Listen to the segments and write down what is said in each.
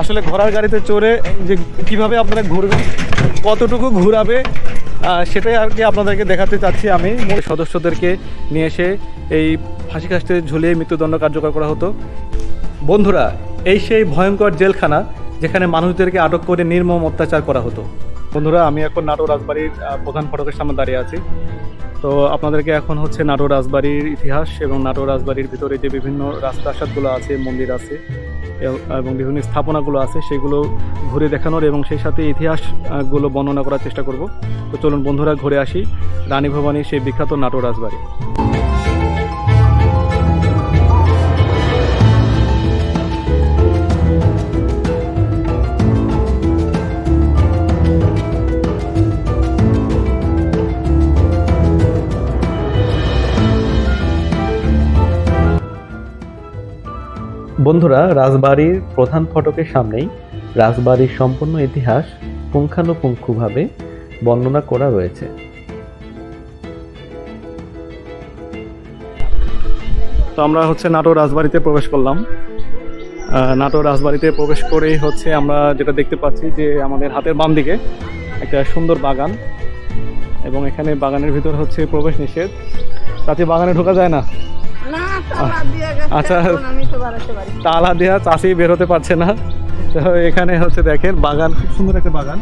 আসলে ঘোড়ার গাড়িতে চড়ে যে কীভাবে আপনারা ঘুরবেন, কতটুকু ঘুরাবে সেটাই আর কি আপনাদেরকে দেখাতে চাচ্ছি আমি। সদস্যদেরকে নিয়ে এসে এই ফাঁসি কাস্তে ঝুলিয়ে মৃত্যুদণ্ড কার্যকর করা হতো। বন্ধুরা, এই সেই ভয়ঙ্কর জেলখানা যেখানে মানুষদেরকে আটক করে নির্মম অত্যাচার করা হতো। বন্ধুরা, আমি এখন নাটোর রাজবাড়ির প্রধান ফটকের সামনে দাঁড়িয়ে আছি। তো আপনাদেরকে এখন হচ্ছে নাটোর রাজবাড়ির ইতিহাস এবং নাটোর রাজবাড়ির ভিতরে যে বিভিন্ন রাজপ্রাসাদগুলো আছে, মন্দির আছে এবং বিভিন্ন স্থাপনাগুলো আছে, সেগুলো ঘুরে দেখানোর এবং সেই সাথে ইতিহাসগুলো বর্ণনা করার চেষ্টা করব। তো চলুন বন্ধুরা ঘুরে আসি। রানী ভবানীর সেই বিখ্যাত নাটোর রাজবাড়ি। বন্ধুরা, রাজবাড়ির প্রধান ফটকের সামনেই রাজবাড়ির সম্পূর্ণ ইতিহাস পুঙ্খানুপুঙ্খভাবে বর্ণনা করা রয়েছে। তো আমরা হচ্ছে নাটোর রাজবাড়িতে প্রবেশ করলাম। নাটোর রাজবাড়িতে প্রবেশ করেই হচ্ছে আমরা যেটা দেখতে পাচ্ছি যে আমাদের হাতের বাম দিকে একটা সুন্দর বাগান এবং এখানে বাগানের ভিতর হচ্ছে প্রবেশ নিষেধ। তাতে বাগানে ঢোকা যায় না। আচ্ছা। তালা দেওয়া চাষি বেরোতে পারছে না। তো এখানে হচ্ছে দেখেন, বাগান, খুব সুন্দর একটা বাগান।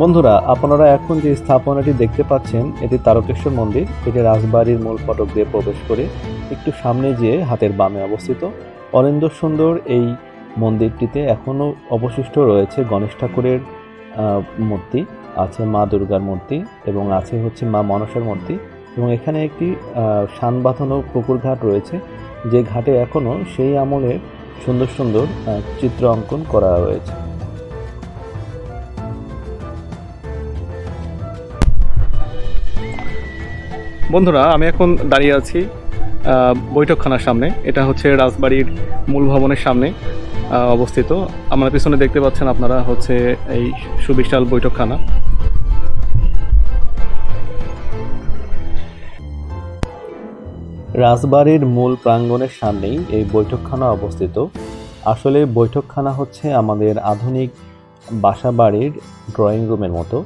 বন্ধুরা, আপনারা এখন যে স্থাপনাটি দেখতে পাচ্ছেন, এটি তারকেশ্বর মন্দির। এটি রাজবাড়ির মূল ফটক দিয়ে প্রবেশ করে একটু সামনে যেয়ে হাতের বামে অবস্থিত। অনিন্দ সুন্দর এই মন্দিরটিতে এখনও অবশিষ্ট রয়েছে গণেশ ঠাকুরের মূর্তি, আছে মা দুর্গার মূর্তি এবং আছে হচ্ছে মা মনসার মূর্তি। এবং এখানে একটি শান বাঁধানো পুকুর ঘাট রয়েছে। যে ঘাটে এখনও সেই আমলের সুন্দর সুন্দর চিত্র অঙ্কন করা রয়েছে বন্ধুরা, আমি এখন দাঁড়িয়ে আছি বৈঠকখানার সামনে। এটা হচ্ছে রাজবাড়ির মূল ভবনের সামনে অবস্থিত। আমার পিছনে দেখতে পাচ্ছেন আপনারা হচ্ছে এই সুবিশাল বৈঠকখানা। রাজবাড়ির মূল প্রাঙ্গণের সামনেই এই বৈঠকখানা অবস্থিত। আসলে বৈঠকখানা হচ্ছে আমাদের আধুনিক বাসাবাড়ির ড্রয়িং রুমের মতো।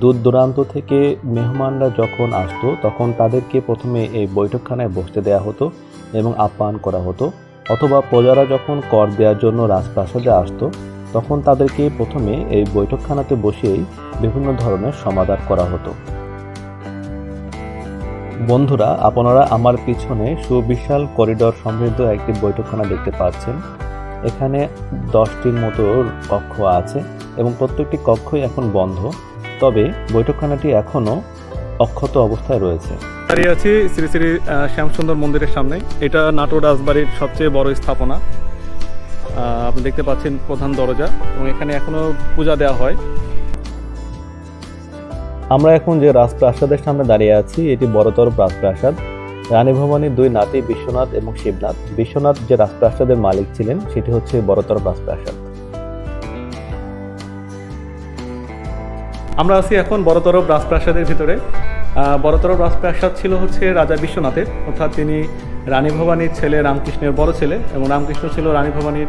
দূর দূরান্ত থেকে মেহমানরা যখন আসতো, তখন তাদেরকে প্রথমে এই বৈঠকখানায় বসতে দেওয়া হতো এবং আপ্যায়ন করা হতো। অথবা প্রজারা যখন কর দেওয়ার জন্য রাজপ্রাসাদে আসতো, তখন তাদেরকে প্রথমে এই বৈঠকখানাতে বসিয়েই বিভিন্ন ধরনের সমাধান করা হতো। বন্ধুরা, আপনারা আমার পিছনে সুবিশাল করিডর সমৃদ্ধ একটি বৈঠকখানা দেখতে পাচ্ছেন। এখানে দশটির মতো কক্ষ আছে এবং প্রত্যেকটি কক্ষই এখন বন্ধ। তবে বৈঠকখানাটি এখনও অক্ষত অবস্থায় রয়েছে। দাঁড়িয়ে আছি শ্রী শ্রী শ্যামসুন্দর মন্দিরের সামনে এটা নাটোর রাজবাড়ির সবচেয়ে বড় স্থাপনা। আপনি দেখতে পাচ্ছেন প্রধান দরজা এবং এখানে এখনও পূজা দেওয়া হয়। আমরা এখন যে রাজপ্রাসাদের সামনে দাঁড়িয়ে আছি এটি বড়তর রাজপ্রাসাদ। রানী ভবানীর দুই নাতি বিশ্বনাথ এবং শিবনাথ। বিশ্বনাথ যে রাজপ্রাসাদের মালিক ছিলেন সেটি হচ্ছে বড়তর রাজপ্রাসাদ। আমরা আছি এখন বড়তরফ রাজপ্রাসাদের ভিতরে। আহ, বড়তরফ রাজপ্রাসাদ ছিল হচ্ছে রাজা বিশ্বনাথের। অর্থাৎ তিনি রানী ভবানীর ছেলে রামকৃষ্ণের বড় ছেলে এবং রামকৃষ্ণ ছিল রানী ভবানীর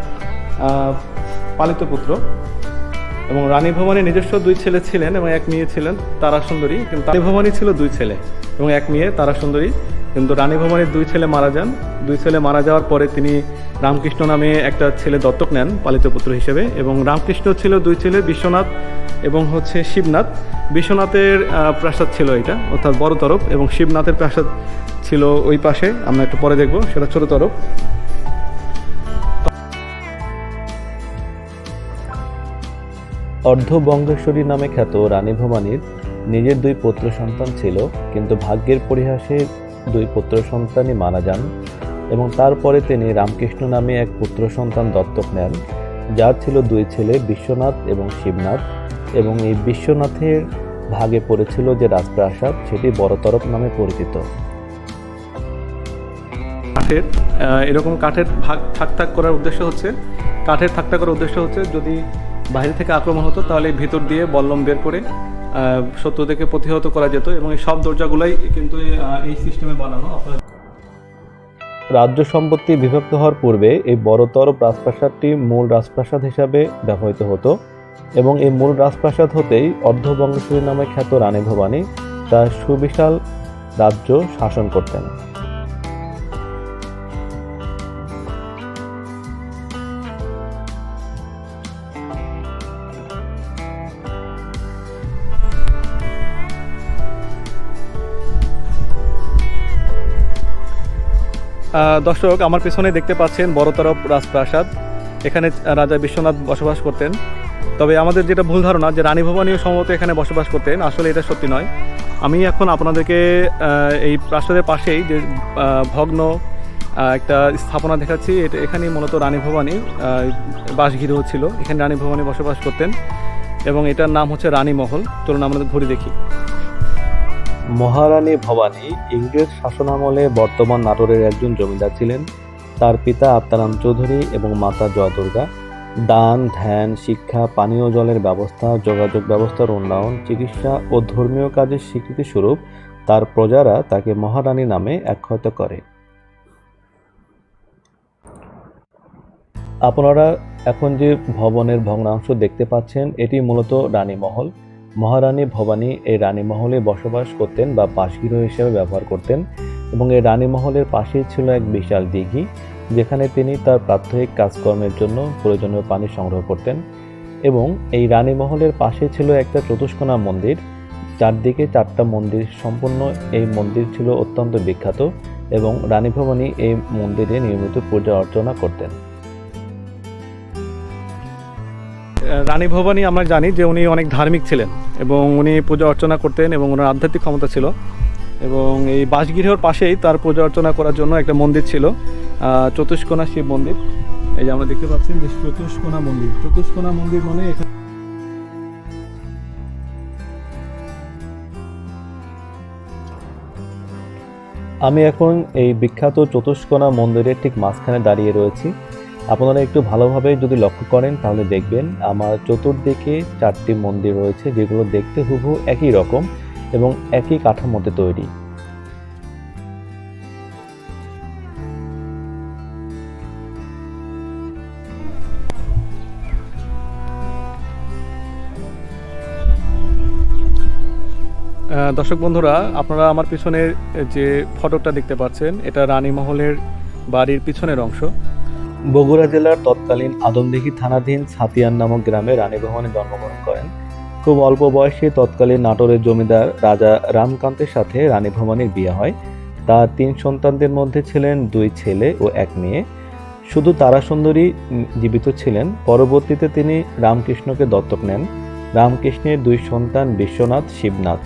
পালিত পুত্র। এবং রানী ভবানীর নিজস্ব দুই ছেলে ছিলেন এবং এক মেয়ে ছিলেন তারা সুন্দরী কিন্তু রানী ভবানী ছিল দুই ছেলে এবং এক মেয়ে তারা সুন্দরী কিন্তু রানী ভবানীর দুই ছেলে মারা যান। দুই ছেলে মারা যাওয়ার পরে তিনি রামকৃষ্ণ নামে একটা ছেলে দত্তক নেন পালিত পুত্র হিসেবে এবং রামকৃষ্ণ ছিল দুই ছেলে বিশ্বনাথ এবং হচ্ছে শিবনাথ। বিশ্বনাথের প্রাসাদ ছিল এটা, অর্থাৎ বড় তরফ এবং শিবনাথের প্রাসাদ ছিল ওই পাশে। আমরা একটু পরে দেখব, সেটা ছোট তরফ। অর্ধবঙ্গেশ্বরী নামে খ্যাত রানী ভবানীর নিজের দুই পুত্র সন্তান ছিল, কিন্তু ভাগ্যের পরিহাসে দুই পুত্র সন্তানই মারা যান এবং তারপরে তিনি রামকৃষ্ণ নামে এক পুত্র সন্তান দত্তক নেন, যার ছিল দুই ছেলে বিশ্বনাথ এবং শিবনাথ। এবং এই বিশ্বনাথের ভাগে পড়েছিল যে রাজপ্রাসাদ, সেটি বড়তরফ নামে পরিচিত। কাঠের এরকম কাঠের ভাগ থাক থাক করার উদ্দেশ্য হচ্ছে, কাঠের থাক থাক করার উদ্দেশ্য হচ্ছে যদি বাইরে থেকে আক্রমণ হতো, তাহলে ভিতর দিয়ে বল্লম বের করে শত্রুদেরকে প্রতিহত করা যেত এবং এই সব দরজাগুলাই কিন্তু এই সিস্টেমে বানানো রাজ্য সম্পত্তি বিভক্ত হওয়ার পূর্বে এই বড়তর রাজপ্রাসাদটি মূল রাজপ্রাসাদ হিসাবে ব্যবহৃত হতো এবং এই মূল রাজপ্রাসাদ হতেই অর্ধবঙ্গেশ্বরী নামে খ্যাত রানী ভবানী তার সুবিশাল রাজ্য শাসন করতেন। দর্শক, আমার পেছনে দেখতে পাচ্ছেন বড়তর রাজপ্রাসাদ। এখানে রাজা বিশ্বনাথ বসবাস করতেন। তবে আমাদের যেটা ভুল ধারণা, যে রানী ভবানীও সম্ভবত এখানে বসবাস করতেন, আসলে এটা সত্যি নয়। আমি এখন আপনাদেরকে এই প্রাসাদের পাশেই যে ভগ্ন একটা স্থাপনা দেখাচ্ছি। এটা এখানেই মূলত রানী ভবানী বাসগৃহ ছিল। এখানে রানী ভবানী বসবাস করতেন। এবং এটার নাম হচ্ছে রানী মহল। চলুন আমাদের ঘুরে দেখি। মহারানী ভবানী ইংরেজ শাসনামলে বর্তমান নাটোরের একজন জমিদার ছিলেন। তার পিতা আত্মারাম চৌধুরী এবং মাতা জয় দুর্গা দান, ধ্যান, শিক্ষা, পানীয় জলের ব্যবস্থা, যোগাযোগ ব্যবস্থার উন্নয়ন, চিকিৎসা ও ধর্মীয় কাজের স্বীকৃতি স্বরূপ তার প্রজারা তাকে মহারানী নামে আখ্যায়িত করে। আপনারা এখন যে ভবনের ভগ্নাংশ দেখতে পাচ্ছেন, এটি মূলত রানী মহল মহারানী ভবানী এই রানী মহলে বসবাস করতেন বা বাসগৃহ হিসেবে ব্যবহার করতেন এবং এই রানী মহলের পাশেই ছিল এক বিশাল দিঘি, যেখানে তিনি তার প্রাত্যহিক কাজকর্মের জন্য প্রয়োজনীয় পানি সংগ্রহ করতেন এবং এই রানী মহলের পাশে ছিল একটা চতুষ্কোণা মন্দির। চারদিকে চারটা মন্দির সম্পূর্ণ। এই মন্দির ছিল অত্যন্ত বিখ্যাত এবং রানী ভবানী এই মন্দিরে নিয়মিত পূজা অর্চনা করতেন। রানী ভবানী আমরা জানি যে উনি অনেক ধার্মিক ছিলেন এবং উনি পূজা অর্চনা করতেন এবং ওনার আধ্যাত্মিক ক্ষমতা ছিল। এবং এই বাসগৃহর পাশেই তার পূজা অর্চনা করার জন্য একটা মন্দির ছিল চতুষ্কোণা শিব মন্দির। এই যে আমরা দেখতে পাচ্ছেন যে চতুষ্কোণা মন্দির। চতুষ্কোণা মন্দির মানে এখানে আমি এখন এই বিখ্যাত চতুষ্কোণা মন্দিরের ঠিক মাঝখানে দাঁড়িয়ে রয়েছি। আপনারা একটু ভালোভাবে যদি লক্ষ্য করেন, তাহলে দেখবেন আমার চতুর্দিকে চারটি মন্দির রয়েছে, যেগুলো দেখতে হুবহু একই রকম এবং একই কাঠামোতে তৈরি। দর্শক বন্ধুরা, আপনারা আমার পিছনের যে ফটোটা দেখতে পাচ্ছেন, এটা রানী মহলের বাড়ির পিছনের অংশ। বগুড়া জেলার তৎকালীন আদমদিঘি থানাধীন ছাতিয়ান নামক গ্রামে রানী ভবানী জন্মগ্রহণ করেন। খুব অল্প বয়সে তৎকালীন নাটোরের জমিদার রাজা রামকান্তের সাথে রানী ভবানীর বিয়ে হয়। তার তিন সন্তানদের মধ্যে ছিলেন দুই ছেলে ও এক মেয়ে। শুধু তারা সুন্দরী জীবিত ছিলেন। পরবর্তীতে তিনি রামকৃষ্ণকে দত্তক নেন। রামকৃষ্ণের দুই সন্তান বিশ্বনাথ, শিবনাথ।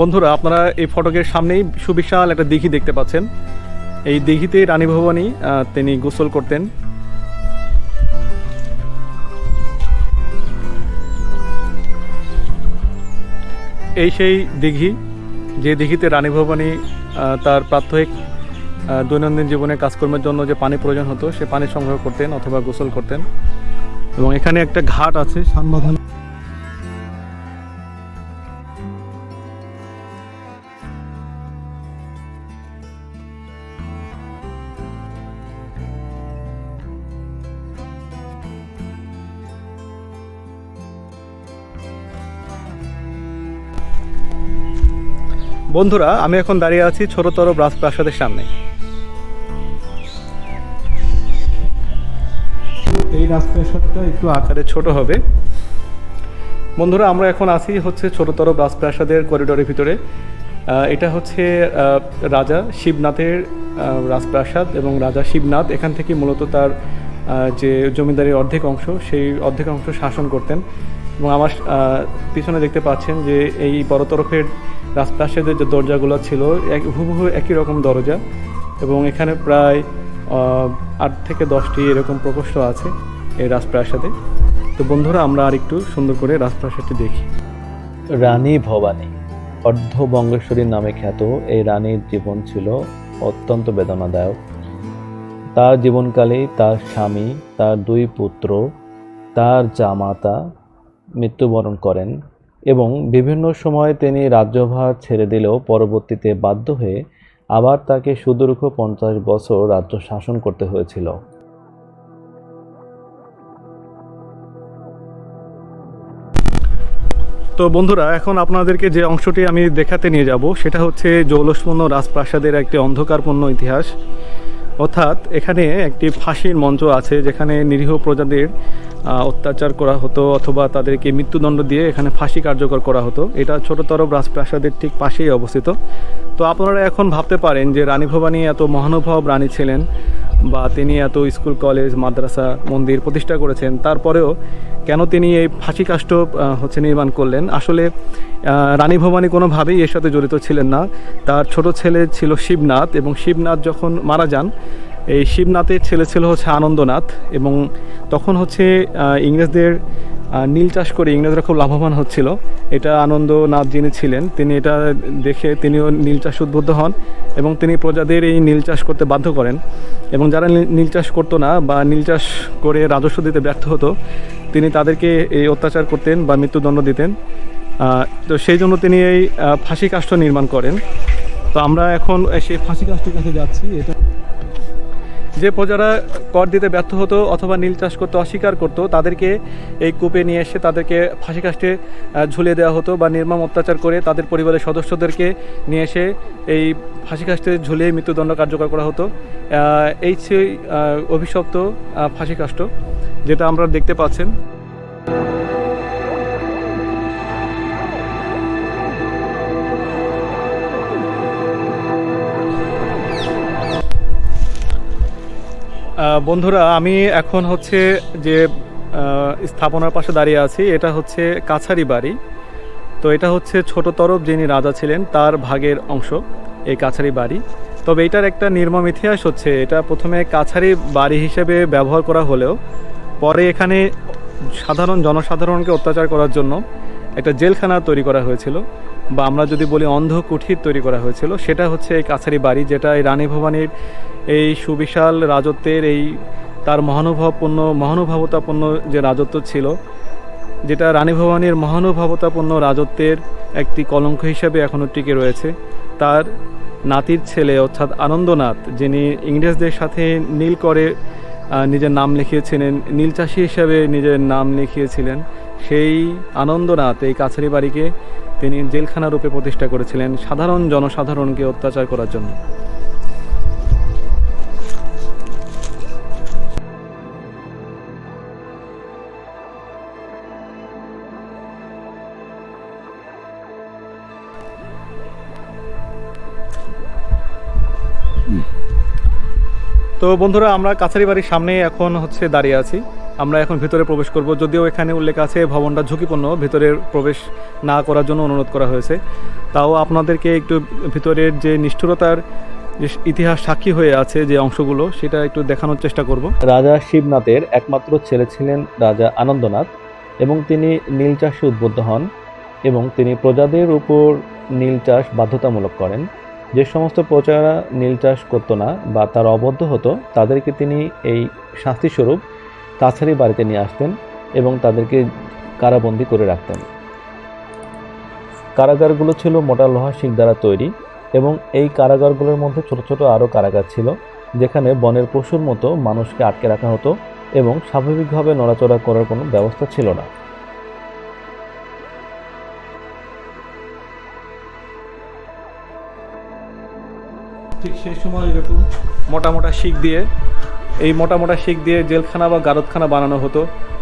বন্ধুরা, আপনারা এই ফটকের সামনেই সুবিশাল একটা দিঘি দেখতে পাচ্ছেন। এই দিঘিতে রানী ভবানী তিনি গোসল করতেন। এই সেই দিঘি, যে দিঘিতে রানী ভবানী তার প্রাত্যহিক দৈনন্দিন জীবনে কাজকর্মের জন্য যে পানি প্রয়োজন হতো, সে পানি সংগ্রহ করতেন অথবা গোসল করতেন। এবং এখানে একটা ঘাট আছে সানবাঁধান বন্ধুরা, আমি এখন দাঁড়িয়ে আছি ছোটতর রাজপ্রাসাদের সামনে। এই রাজপ্রাসাদটা একটু আকারে ছোট হবে। বন্ধুরা, আমরা এখন আছি হচ্ছে ছোটতর রাজপ্রাসাদের করিডোরের ভিতরে। এটা হচ্ছে রাজা শিবনাথের রাজপ্রাসাদ এবং রাজা শিবনাথ এখান থেকে মূলত তার যে জমিদারির অর্ধেক অংশ, সেই অর্ধেক অংশ শাসন করতেন। এবং আমার পিছনে দেখতে পাচ্ছেন যে এই বড় তরফের রাজপ্রাসাদের যে দরজাগুলো ছিল, এক, হুবহু একই রকম দরজা এবং এখানে প্রায় আট থেকে দশটি এরকম প্রকোষ্ঠ আছে এই রাজপ্রাসাদে। তো বন্ধুরা, আমরা আর একটু সুন্দর করে রাজপ্রাসাদটি দেখি। রানী ভবানী, অর্ধ অর্ধবঙ্গেশ্বরী নামে খ্যাত এই রানীর জীবন ছিল অত্যন্ত বেদনাদায়ক। তার জীবনকালে তার স্বামী, তার দুই পুত্র, তার জামাতা মৃত্যুবরণ করেন এবং বিভিন্ন সময়ে তিনি রাজ্যভার ছেড়ে দিলেও পরবর্তীতে বাধ্য হয়ে আবার তাকে সুদীর্ঘ পঞ্চাশ বছর রাজ্য শাসন করতে হয়েছিল। তো বন্ধুরা, এখন আপনাদেরকে যে অংশটি আমি দেখাতে নিয়ে যাব, সেটা হচ্ছে জৌলসমন্য রাজপ্রাসাদের একটি অন্ধকারপূর্ণ ইতিহাস। অর্থাৎ এখানে একটি ফাঁসির মঞ্চ আছে যেখানে নিরীহ প্রজাদের অত্যাচার করা হতো অথবা তাদেরকে মৃত্যুদণ্ড দিয়ে এখানে ফাঁসি কার্যকর করা হতো। এটা ছোটতর রাজপ্রাসাদের ঠিক পাশেই অবস্থিত। তো আপনারা এখন ভাবতে পারেন যে রানী ভবানী এত মহানুভব রানী ছিলেন। বা তিনি এত স্কুল, কলেজ, মাদ্রাসা, মন্দির প্রতিষ্ঠা করেছেন, তারপরেও কেন তিনি এই ফাঁসি কাষ্ঠ হচ্ছে নির্মাণ করলেন? আসলে রানী ভবানী কোনোভাবেই এর সাথে জড়িত ছিলেন না। তার ছোট ছেলে ছিল শিবনাথ এবং শিবনাথ যখন মারা যান, এই শিবনাথের ছেলে ছিল হচ্ছে আনন্দনাথ এবং তখন হচ্ছে ইংরেজদের নীল চাষ করে ইংরেজরা খুব লাভবান হচ্ছিল। এটা আনন্দনাথ যিনি ছিলেন। তিনি এটা দেখে তিনিও নীল চাষ উদ্বুদ্ধ হন এবং তিনি প্রজাদের এই নীল চাষ করতে বাধ্য করেন। এবং যারা নীল- চাষ করতো না বা নীল চাষ করে রাজস্ব দিতে ব্যর্থ হতো, তিনি তাদেরকে এই অত্যাচার করতেন বা মৃত্যুদণ্ড দিতেন। তো সেই জন্য তিনি এই ফাঁসি কাষ্ঠ নির্মাণ করেন। তো আমরা এখন সেই ফাঁসি কাষ্ঠের কাছে যাচ্ছি। এটা যে প্রজারা কর দিতে ব্যর্থ হতো অথবা নীল চাষ করতে, অস্বীকার করতো, তাদেরকে এই কূপে নিয়ে এসে তাদেরকে ফাঁসি কাষ্টে ঝুলিয়ে দেওয়া হতো বা নির্মম অত্যাচার করে তাদের পরিবারের সদস্যদেরকে নিয়ে এসে এই ফাঁসি কাষ্টে ঝুলিয়ে মৃত্যুদণ্ড কার্যকর করা হতো। এই সেই অভিশপ্ত ফাঁসি কাষ্ট যেটা আমরা দেখতে পাচ্ছেন। বন্ধুরা, আমি এখন হচ্ছে যে স্থাপনার পাশে দাঁড়িয়ে আছি। এটা হচ্ছে কাছারি বাড়ি। তো এটা হচ্ছে ছোট তরফ যিনি রাজা ছিলেন, তার ভাগের অংশ এই কাছারি বাড়ি। তবে এটার একটা নির্মম ইতিহাস হচ্ছে, এটা প্রথমে কাছারি বাড়ি হিসেবে ব্যবহার করা হলেও, পরে এখানে সাধারণ জনসাধারণকে অত্যাচার করার জন্য একটা জেলখানা তৈরি করা হয়েছিল, বা আমরা যদি বলি অন্ধ কুঠির তৈরি করা হয়েছিল, সেটা হচ্ছে এই কাছারি বাড়ি, যেটা এই রানী ভবানীর এই সুবিশাল রাজত্বের এই তার মহানুভবপূর্ণ, মহানুভবতাপূর্ণ যে রাজত্ব ছিল, যেটা রানী ভবানীর মহানুভবতাপূর্ণ রাজত্বের একটি কলঙ্ক হিসাবে এখনও টিকে রয়েছে, তার নাতির ছেলে অর্থাৎ আনন্দনাথ, যিনি ইংরেজদের সাথে নীল করে নিজের নাম লিখিয়েছিলেন, নীল চাষি হিসাবে নিজের নাম লিখিয়েছিলেন, সেই আনন্দনাথ এই কাছারি বাড়িকে তিনি জেলখানা রূপে প্রতিষ্ঠা করেছিলেন সাধারণ জনসাধারণকে অত্যাচার করার জন্য। তো বন্ধুরা, আমরা কাছারি বাড়ির সামনে এখন হচ্ছে দাঁড়িয়ে আছি। আমরা এখন ভিতরে প্রবেশ করব, যদিও এখানে উল্লেখ আছে ভবনটা ঝুঁকিপূর্ণ ভিতরে প্রবেশ না করার জন্য অনুরোধ করা হয়েছে। তাও আপনাদেরকে একটু ভিতরের যে নিষ্ঠুরতার ইতিহাস সাক্ষী হয়ে আছে যে অংশগুলো, সেটা একটু দেখানোর চেষ্টা করব। রাজা শিবনাথের একমাত্র ছেলে ছিলেন রাজা আনন্দনাথ এবং তিনি নীল চাষে উদ্বুদ্ধ হন এবং তিনি প্রজাদের উপর নীল চাষ বাধ্যতামূলক করেন। যে সমস্ত প্রচারা নীল চাষ করতো না বা তার অবদ্ধ হতো, তাদেরকে তিনি এই শাস্তিস্বরূপ কাছারি বাড়িতে নিয়ে আসতেন এবং তাদেরকে কারাবন্দী করে রাখতেন। কারাগারগুলো ছিল মোটা লোহা শিক দ্বারা তৈরি এবং এই কারাগারগুলোর মধ্যে ছোট ছোট আরও কারাগার ছিল, যেখানে বনের পশুর মতো মানুষকে আটকে রাখা হতো এবং স্বাভাবিকভাবে নড়াচড়া করার কোনো ব্যবস্থা ছিল না। ঠিক সেই সময় এরকম মোটা মোটা শিক দিয়ে, এই মোটা মোটা শিক দিয়ে জেলখানা বা গারদখানা বানানো হতো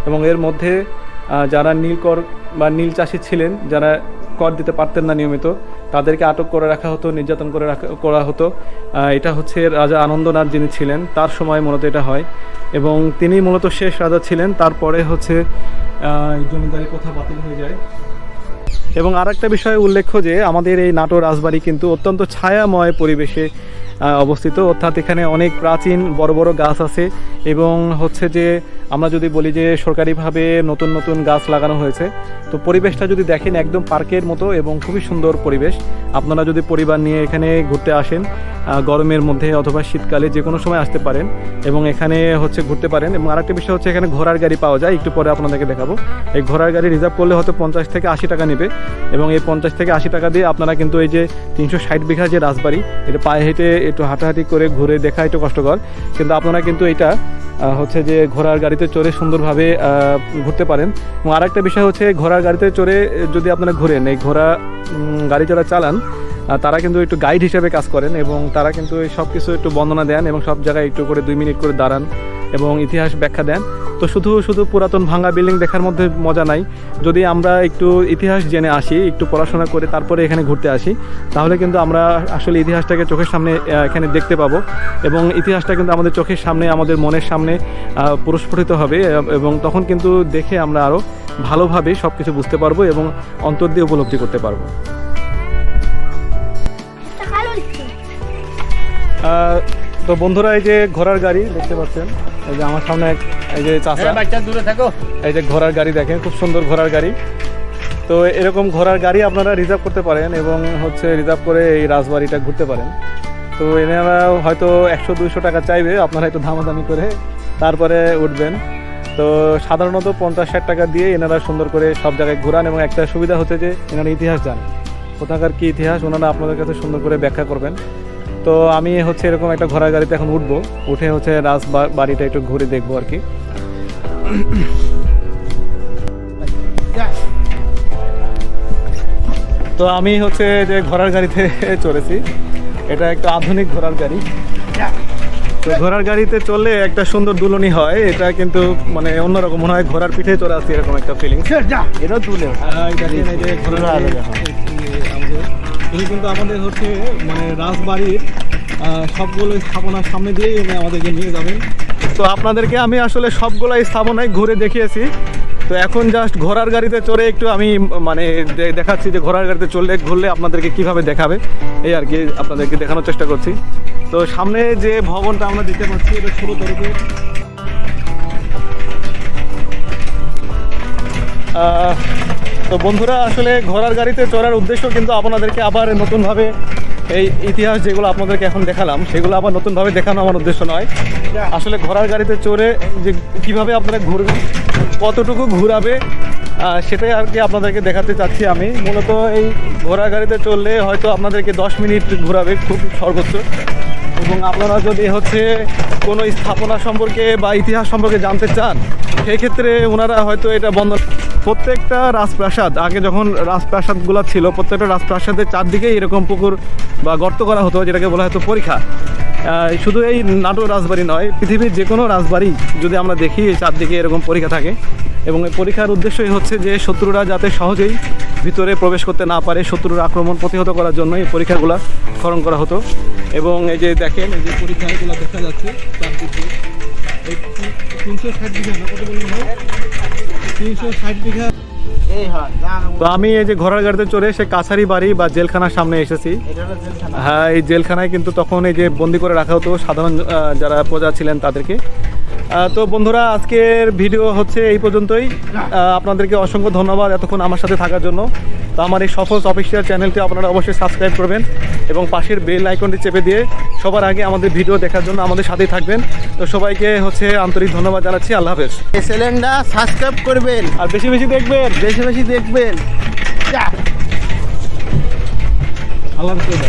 এবং এর মধ্যে যারা নীলকর বা নীল চাষি ছিলেন, যারা কর দিতে পারতেন না নিয়মিত, তাদেরকে আটক করে রাখা হতো, নির্যাতন করে রাখা, করা হতো। এটা হচ্ছে রাজা আনন্দনাথ যিনি ছিলেন, তার সময় মূলত এটা হয় এবং তিনি মূলত শেষ রাজা ছিলেন, তারপরে হচ্ছে জমিদারি কথা বাতিল হয়ে যায়। এবং আর একটা বিষয় উল্লেখ্য যে আমাদের এই নাটোর রাজবাড়ি কিন্তু অত্যন্ত ছায়াময় পরিবেশে অবস্থিত। অর্থাৎ এখানে অনেক প্রাচীন বড় বড় গাছ আছে এবং হচ্ছে যে আমরা যদি বলি যে সরকারিভাবে নতুন নতুন গাছ লাগানো হয়েছে, তো পরিবেশটা যদি দেখেন একদম পার্কের মতো এবং খুবই সুন্দর পরিবেশ। আপনারা যদি পরিবার নিয়ে এখানে ঘুরতে আসেন গরমের মধ্যে অথবা শীতকালে যে কোনো সময় আসতে পারেন এবং এখানে হচ্ছে ঘুরতে পারেন। এবং আরেকটা বিষয় হচ্ছে এখানে ঘোড়ার গাড়ি পাওয়া যায়, একটু পরে আপনাদেরকে দেখাবো। এই ঘোড়ার গাড়ি রিজার্ভ করলে হয়তো পঞ্চাশ থেকে আশি টাকা নেবে এবং এই পঞ্চাশ থেকে আশি টাকা দিয়ে আপনারা কিন্তু এই যে তিনশো ষাট বিঘা যে রাজবাড়ি, এটা পায়ে হেঁটে একটু হাঁটাহাঁটি করে ঘুরে দেখা একটু কষ্টকর। কিন্তু আপনারা কিন্তু এটা হচ্ছে যে ঘোড়ার গাড়িতে চড়ে সুন্দরভাবে ঘুরতে পারেন। এবং আরেকটা বিষয় হচ্ছে ঘোড়ার গাড়িতে চড়ে যদি আপনারা ঘুরেন, এই ঘোড়া গাড়ি যারা চালান তারা কিন্তু একটু গাইড হিসেবে কাজ করেন এবং তারা কিন্তু সব কিছু একটু বন্দনা দেন এবং সব জায়গায় একটু করে দুই মিনিট করে দাঁড়ান এবং ইতিহাস ব্যাখ্যা দেন। তো শুধু শুধু পুরাতন ভাঙা বিল্ডিং দেখার মধ্যে মজা নাই। যদি আমরা একটু ইতিহাস জেনে আসি, একটু পড়াশোনা করে তারপরে এখানে ঘুরতে আসি, তাহলে কিন্তু আমরা আসলে ইতিহাসটাকে চোখের সামনে এখানে দেখতে পাবো। এবং ইতিহাসটা কিন্তু আমাদের চোখের সামনে, আমাদের মনের সামনে পুরস্ফুটিত হবে এবং তখন কিন্তু দেখে আমরা আরও ভালোভাবে সব কিছু বুঝতে পারব এবং অন্তর দিয়ে উপলব্ধি করতে পারব। তো বন্ধুরা, এই যে ঘোড়ার গাড়ি, দেখতে পাচ্ছেন। এই যে আমার সামনে এক- এই যে চাষা বাচ্চা দূরে থাকো। এই যে ঘোড়ার গাড়ি দেখেন খুব সুন্দর ঘোড়ার গাড়ি। তো এরকম ঘোড়ার গাড়ি আপনারা রিজার্ভ করতে পারেন এবং হচ্ছে রিজার্ভ করে এই রাজবাড়িটা ঘুরতে পারেন। তো এনারা হয়তো একশো দুইশো টাকা চাইবে আপনারা একটু দামাদামি করে তারপরে উঠবেন। তো সাধারণত পঞ্চাশ ষাট টাকা দিয়ে এনারা সুন্দর করে সব জায়গায় ঘোরান এবং একটা সুবিধা হচ্ছে যে এনারা ইতিহাস জানেন। কোথাকার কী ইতিহাস ওনারা আপনাদের কাছে সুন্দর করে ব্যাখ্যা করবেন। তো আমি হচ্ছে এরকম একটা ঘোড়ার গাড়িতে এখন উঠবো। উঠে হচ্ছে রাজ বাড়িটা একটু ঘুরে দেখব আর কি। তো আমি হচ্ছে যে ঘোড়ার গাড়িতে চড়েছি। এটা একটা আধুনিক ঘোড়ার গাড়ি। তো ঘোড়ার গাড়িতে চললে একটা সুন্দর দুলনি হয়। এটা কিন্তু মানে অন্যরকম মনে হয় ঘোড়ার পিঠে চলে আসছি এরকম একটা ফিলিং এটা তুলে তিনি কিন্তু আমাদের হচ্ছে মানে রাজবাড়ির সবগুলো স্থাপনার সামনে দিয়েই উনি আমাদেরকে নিয়ে যাবেন। তো আপনাদেরকে আমি আসলে সবগুলো স্থাপনায় ঘুরে দেখিয়েছি। তো এখন জাস্ট ঘোড়ার গাড়িতে চড়ে একটু আমি মানে দেখাচ্ছি যে ঘোড়ার গাড়িতে চললে ঘুরলে আপনাদেরকে কীভাবে দেখাবে। এই আর কি আপনাদেরকে দেখানোর চেষ্টা করছি। তো সামনে যে ভবনটা আমরা দেখতে পাচ্ছি এটা ছোটো তরফে আহ, তো বন্ধুরা, আসলে ঘোড়ার গাড়িতে চড়ার উদ্দেশ্য কিন্তু আপনাদেরকে আবার নতুনভাবে এই ইতিহাস যেগুলো আপনাদেরকে এখন দেখালাম, সেগুলো আবার নতুনভাবে দেখানো আমার উদ্দেশ্য নয়। আসলে ঘোড়ার গাড়িতে চড়ে যে কীভাবে আপনারা ঘুরবেন, কতটুকু ঘুরাবে সেটাই আর কি আপনাদেরকে দেখাতে চাচ্ছি আমি। মূলত এই ঘোড়ার গাড়িতে চললে হয়তো আপনাদেরকে দশ মিনিট ঘোরাবে খুব সর্বোচ্চ। এবং আপনারা যদি হচ্ছে কোনো স্থাপনা সম্পর্কে বা ইতিহাস সম্পর্কে জানতে চান সেই ক্ষেত্রে ওনারা হয়তো এটা বন্ধ প্রত্যেকটা রাজপ্রাসাদ, আগে যখন রাজপ্রাসাদগুলো ছিল, প্রত্যেকটা রাজপ্রাসাদের চারদিকে এরকম পুকুর বা গর্ত করা হতো, যেটাকে বলা হতো পরীক্ষা। শুধু এই নাটোর রাজবাড়ি নয়, পৃথিবীর যে কোনো রাজবাড়ি যদি আমরা দেখি, এই চারদিকে এরকম পরীক্ষা থাকে। এবং এই পরীক্ষার উদ্দেশ্যই হচ্ছে যে, শত্রুরা যাতে সহজেই ভিতরে প্রবেশ করতে না পারে, শত্রুর আক্রমণ প্রতিহত করার জন্য এই পরীক্ষাগুলো স্মরণ করা হতো। এবং এই যে দেখেন, এই যে পরীক্ষাগুলো দেখা যাচ্ছে চারদিকে। তিনশো ষাট তো আমি এই যে ঘোড়ার গাড়িতে চড়ে সে কাছারি বাড়ি বা জেলখানার সামনে এসেছি। হ্যাঁ এই জেলখানায় কিন্তু তখন এই যে বন্দি করে রাখা হতো সাধারণ যারা প্রজা ছিলেন তাদেরকে। তো বন্ধুরা আজকের ভিডিও হচ্ছে এই পর্যন্তই। আপনাদেরকে অসংখ্য ধন্যবাদ এতক্ষণ আমার সাথে থাকার জন্য। তো আমার এই সফল অফিসিয়াল চ্যানেলটি আপনারা অবশ্যই সাবস্ক্রাইব করবেন এবং পাশের বেল আইকনটি চেপে দিয়ে সবার আগে আমাদের ভিডিও দেখার জন্য আমাদের সাথেই থাকবেন। তো সবাইকে হচ্ছে আন্তরিক ধন্যবাদ জানাচ্ছি। আল্লাহ হাফেজ। চ্যানেলটা সাবস্ক্রাইব করবেন। আর বেশি বেশি দেখবেন। বেশি বেশি দেখবেন। আল্লাহ হাফেজ।